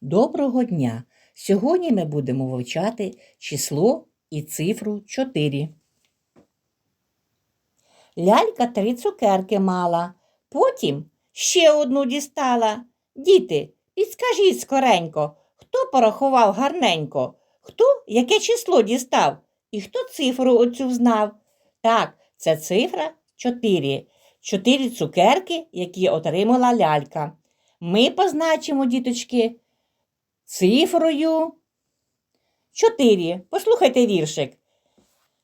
Доброго дня! Сьогодні ми будемо вивчати число і цифру 4. Лялька три цукерки мала, потім ще одну дістала. Діти, підскажіть скоренько, хто порахував гарненько, хто яке число дістав і хто цифру оцю знав? Так, це цифра 4. Чотири цукерки, які отримала лялька. Ми позначимо, діточки, цифрою 4. Послухайте віршик.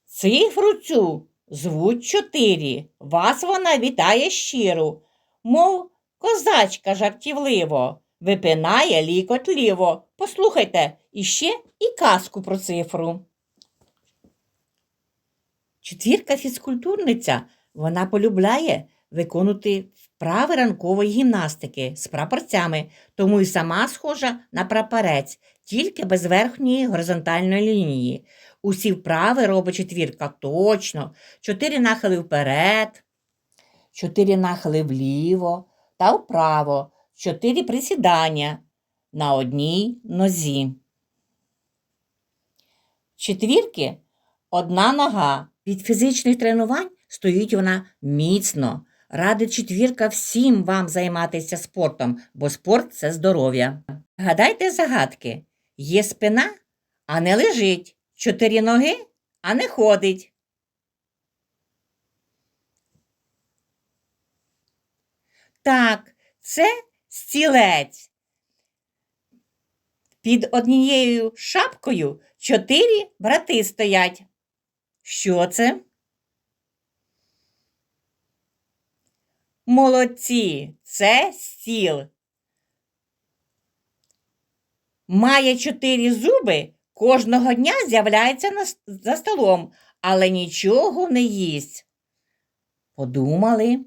Цифру цю звуть 4. Вас вона вітає щиро, мов козачка жартівливо, випинає лікоть ліво. Послухайте іще і казку про цифру. Четвірка фізкультурниця, вона полюбляє виконувати вправи ранкової гімнастики з прапорцями, тому й сама схожа на прапорець, тільки без верхньої горизонтальної лінії. Усі вправи робить четвірка точно, чотири нахили вперед, чотири нахили вліво та вправо, чотири присідання на одній нозі. Четвірки одна нога. Від фізичних тренувань стоїть вона міцно. Радить четвірка всім вам займатися спортом, бо спорт це здоров'я. Гадайте загадки: є спина, а не лежить, чотири ноги, а не ходить. Так, це стілець. Під однією шапкою чотири брати стоять. Що це? Молодці, це стіл. Має чотири зуби, кожного дня з'являється за столом, але нічого не їсть. Подумали.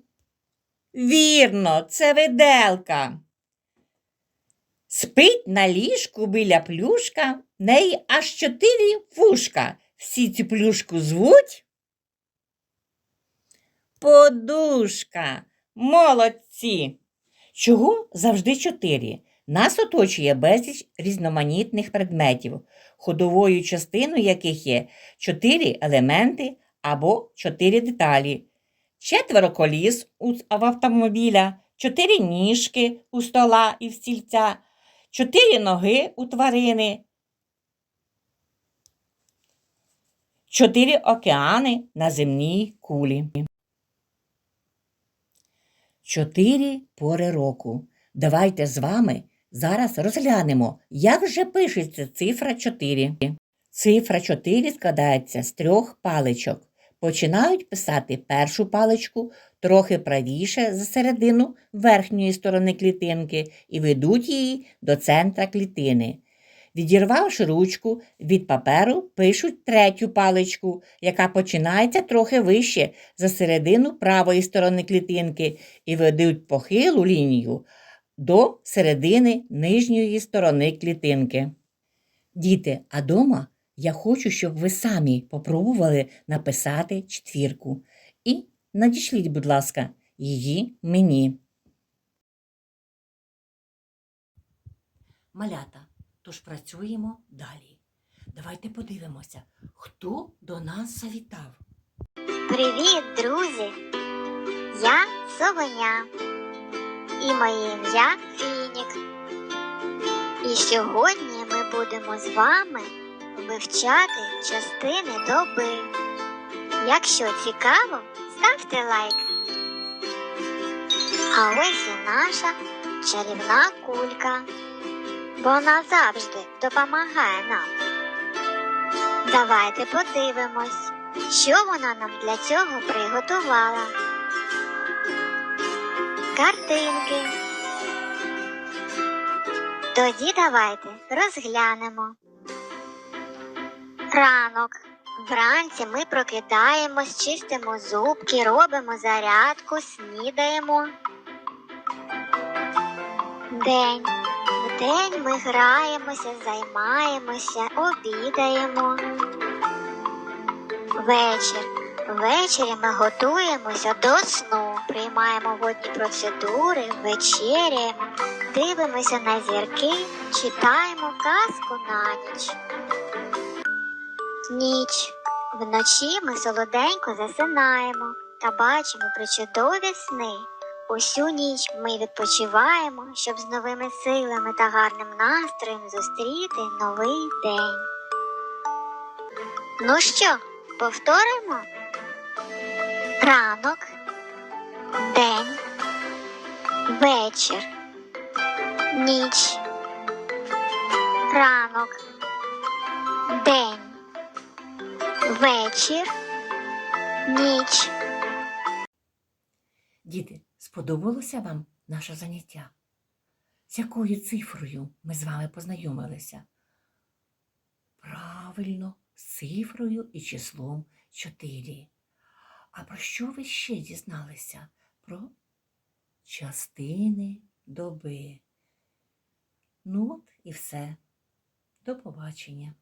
Вірно, це виделка. Спить на ліжку біля плюшка, неї аж чотири вушка. Всі цю плюшку звуть. Подушка. Молодці. Чого завжди чотири? Нас оточує безліч різноманітних предметів, ходовою частиною яких є чотири елементи або чотири деталі, четверо коліс у автомобіля, чотири ніжки у стола і в стільця, чотири ноги у тварини, чотири океани на земній кулі. Чотири пори року. Давайте з вами зараз розглянемо, як же пишеться цифра 4. Цифра 4 складається з трьох паличок. Починають писати першу паличку трохи правіше за середину верхньої сторони клітинки і ведуть її до центра клітини. Відірвавши ручку від паперу, пишуть третю паличку, яка починається трохи вище за середину правої сторони клітинки і ведуть похилу лінію до середини нижньої сторони клітинки. Діти, а дома я хочу, щоб ви самі попробували написати четвірку. І надішліть, будь ласка, її мені. Малята, тож працюємо далі. Давайте подивимося, хто до нас завітав. Привіт, друзі! Я Совеня і моє ім'я Фінік. І сьогодні ми будемо з вами вивчати частини доби. Якщо цікаво, ставте лайк. А ось і наша чарівна кулька. Вона завжди допомагає нам. Давайте подивимось. Що вона нам для цього приготувала? Картинки. Тоді давайте розглянемо. Ранок. Вранці ми прокидаємось, чистимо зубки, робимо зарядку, снідаємо. День. Вдень ми граємося, займаємося, обідаємо. Вечір. Ввечері ми готуємося до сну, приймаємо водні процедури, вечеряємо, дивимося на зірки, читаємо казку на ніч. Ніч. Вночі ми солоденько засинаємо та бачимо причудові сни. Усю ніч ми відпочиваємо, щоб з новими силами та гарним настроєм зустріти новий день. Ну що, повторимо? Ранок, день, вечір, ніч, ранок, день, вечір, ніч. Діти, сподобалося вам наше заняття? З якою цифрою ми з вами познайомилися? Правильно, з цифрою і числом 4. А про що ви ще дізналися? Про частини доби. Ну от і все. До побачення.